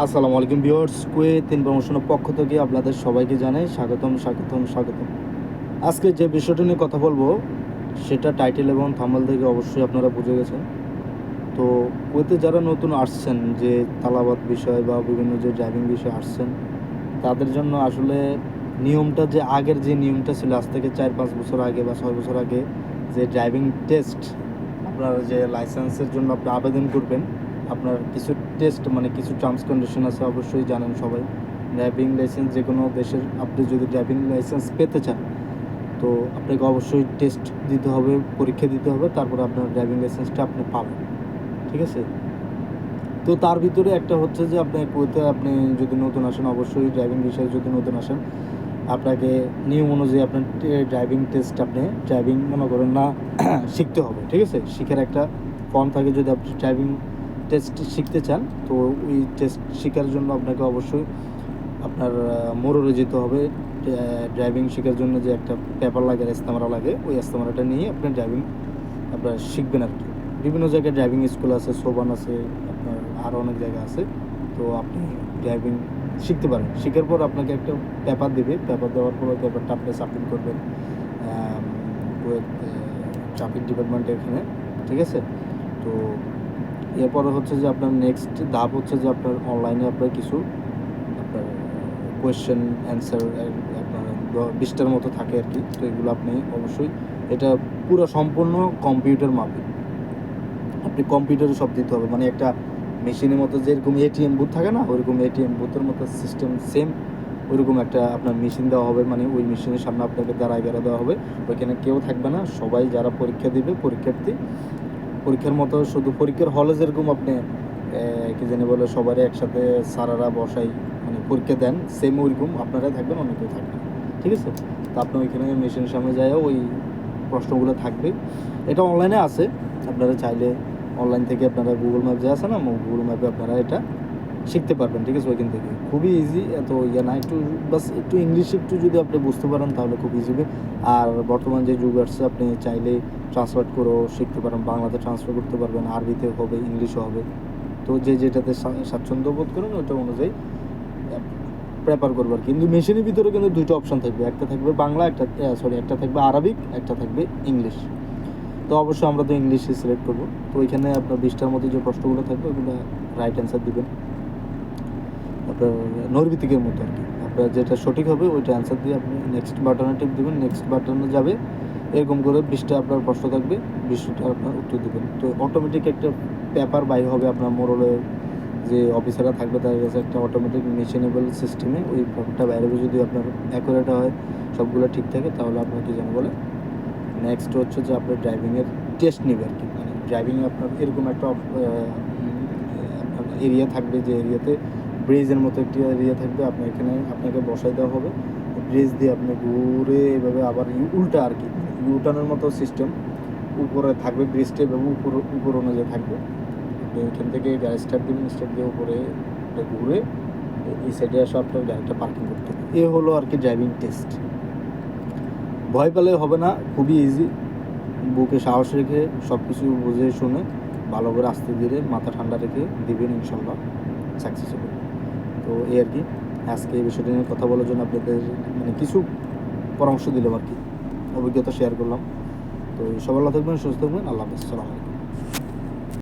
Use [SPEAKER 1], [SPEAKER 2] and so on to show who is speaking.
[SPEAKER 1] আসসালামু আলাইকুম ভিউয়ার্স কুয়ে তিন প্রমোশনের পক্ষ থেকে আপনাদের সবাইকে জানাই স্বাগতম স্বাগতম স্বাগতম। আজকে যে বিষয়টা নিয়ে কথা বলব, সেটা টাইটেল এবং থাম্বল থেকে অবশ্যই আপনারা বুঝে গেছেন। তো কুয়েতে যারা নতুন আসছেন, যে তালাবাদ বিষয় বা বিভিন্ন যে ড্রাইভিং বিষয় আসছেন, তাদের জন্য আসলে নিয়মটা যে আগের যে নিয়মটা ছিল, আজ থেকে চার পাঁচ বছর আগে বা ছয় বছর আগে যে ড্রাইভিং টেস্ট আপনার যে লাইসেন্সের জন্য আপনি আবেদন করবেন আপনার কিছু টেস্ট মানে কিছু টার্মস কন্ডিশন আছে, অবশ্যই জানেন সবাই। ড্রাইভিং লাইসেন্স যে কোনো দেশের, আপনি যদি ড্রাইভিং লাইসেন্স পেতে চান, তো আপনাকে অবশ্যই টেস্ট দিতে হবে, পরীক্ষা দিতে হবে, তারপর আপনার ড্রাইভিং লাইসেন্সটা আপনি পাবেন। ঠিক আছে? তো তার ভিতরে একটা হচ্ছে যে, আপনি কুয়েতে আপনি যদি নতুন আসেন, অবশ্যই ড্রাইভিং বিষয়ে যদি নতুন আসেন, আপনাকে নিয়ম অনুযায়ী আপনার ড্রাইভিং টেস্ট আপনি ড্রাইভিং মনে করেন না, শিখতে হবে। ঠিক আছে? শিখার একটা ফর্ম থাকে যদি আপনি ড্রাইভিং টেস্ট শিখতে চান, তো ওই টেস্ট শেখার জন্য আপনাকে অবশ্যই আপনার মোড়রে যেতে হবে। ড্রাইভিং শেখার জন্য যে একটা পেপার লাগে, ইস্তামারা লাগে, ওই ইস্তামারাটা নিয়ে আপনি ড্রাইভিং আপনার শিখবেন আর কি। বিভিন্ন জায়গায় ড্রাইভিং স্কুল আছে, সোবান আছে, আপনার আরও অনেক জায়গা আছে। তো আপনি ড্রাইভিং শিখতে পারেন। শেখার পর আপনাকে একটা পেপার দেবে। পেপার দেওয়ার পর পেপারটা আপনি সাবমিট করবেন ট্রাফিক ডিপার্টমেন্টের এখানে, ঠিক আছে? তো এরপরে হচ্ছে যে আপনার নেক্সট ধাপ হচ্ছে যে আপনার অনলাইনে আপনার কিছু, আপনার কোয়েশ্চেন অ্যান্সার আপনার বিশটার মতো থাকে আর কি। তো এগুলো আপনি অবশ্যই, এটা পুরো সম্পূর্ণ কম্পিউটার মাপে আপনি কম্পিউটারে সব দিতে হবে। মানে একটা মেশিনের মতো যেরকম এটিএম বুথ থাকে না ওইরকম এটিএম বুথের মতো সিস্টেম সেম ওইরকম একটা আপনার মেশিন দেওয়া হবে। মানে ওই মেশিনের সামনে আপনাকে দাঁড়ায় গেড়ে দেওয়া হবে। ওইখানে কেউ থাকবে না। সবাই যারা পরীক্ষা দিবে, পরীক্ষার্থী পরীক্ষার মতো, শুধু পরীক্ষার হলে যেরকম আপনি কি জানি বলে, সবারই একসাথে সারারা বসাই মানে পরীক্ষা দেন সেম ওইরকম আপনারাই থাকবেন, অনেকেই থাকবেন। ঠিক আছে? তো আপনি ওইখানে মেশিনের সামনে যায় ওই প্রশ্নগুলো থাকবে। এটা অনলাইনে আছে। আপনারা চাইলে অনলাইন থেকে আপনারা গুগল ম্যাপ যে আছে না? গুগল ম্যাপে আপনারা এটা শিখতে পারবেন, ঠিক আছে? ওইখান থেকে। খুবই ইজি এত ইয়ে না, একটু বাস, একটু ইংলিশ একটু যদি আপনি বুঝতে পারেন, তাহলে খুব ইজি হবে। আর বর্তমান যে যুগ আসছে, আপনি চাইলে ট্রান্সফার করেও শিখতে পারেন, বাংলাতে ট্রান্সফার করতে পারবেন, আরবিতে হবে ইংলিশও হবে। তো যে যেটাতে স্বাচ্ছন্দ্য বোধ করেন, ওইটা অনুযায়ী প্রেপার আর কিন্তু মেশিনের ভিতরে কিন্তু দুইটা অপশন থাকবে। একটা থাকবে বাংলা, একটা সরি একটা থাকবে আরবিক, একটা থাকবে ইংলিশ তো অবশ্যই আমরা তো ইংলিশে সিলেক্ট করব। তো ওইখানে আপনার বিশটার মধ্যে যে প্রশ্নগুলো থাকবে, ওগুলো রাইট অ্যান্সার দিবেন। আপনার নৈর্বিতিকের মতো আর কি। আপনার যেটা সঠিক হবে, ওইটা অ্যান্সার দিয়ে আপনি নেক্সট বাটনে টিপ দেবেন নেক্সট বাটনে যাবে। এরকম করে বিশটা আপনার প্রশ্ন থাকবে বিশটা আপনার উত্তর দেবেন। তো অটোমেটিক একটা পেপার বাই হবে আপনার মোড়লের যে অফিসাররা থাকবে, তাদের কাছে একটা অটোমেটিক মেশিনেবল সিস্টেমে ওই পেপারটা বাইরে যদি আপনার অ্যাকুরেট হয়, সবগুলো ঠিক থাকে, তাহলে আপনার কী যেন বলে। নেক্সট হচ্ছে যে আপনার ড্রাইভিংয়ের টেস্ট নেবে আর কি। মানে ড্রাইভিং আপনার এরকম একটা আপনার এরিয়া থাকবে যে এরিয়াতে ব্রিজের মতো একটি এরিয়া থাকবে, আপনি এখানে আপনাকে বসাই দেওয়া হবে। ব্রিজ দিয়ে আপনি ঘুরে এভাবে আবার উল্টা আর কি ইউটার্নের মতো সিস্টেম উপরে থাকবে ব্রিজটা এভাবে উপর উপর অনুযায়ী থাকবে। এখান থেকে গাড়ি স্টার্ট দিবেন স্টার্ট দিয়ে উপরে ঘুরে এই সাইডে আসে আপনার গাড়িটা পার্কিং করতে হবে। এ হলো আর কি ড্রাইভিং টেস্ট ভয় পেলে হবে না, খুবই ইজি বুকে সাহস রেখে সব কিছু বুঝে শুনে ভালো করে আস্তে ধীরে মাথা ঠান্ডা রেখে দেবেন ইনশাল্লাহ সাকসেস হবে। তো এই আর কি। আজকে এই বিষয়টা নিয়ে কথা বলার জন্য আপনাদের মানে কিছু পরামর্শ দিলাম আর কি। অভিজ্ঞতা শেয়ার করলাম। তো সবাই ভালো থাকবেন, সুস্থ থাকবেন। আল্লাহ হাফিজ।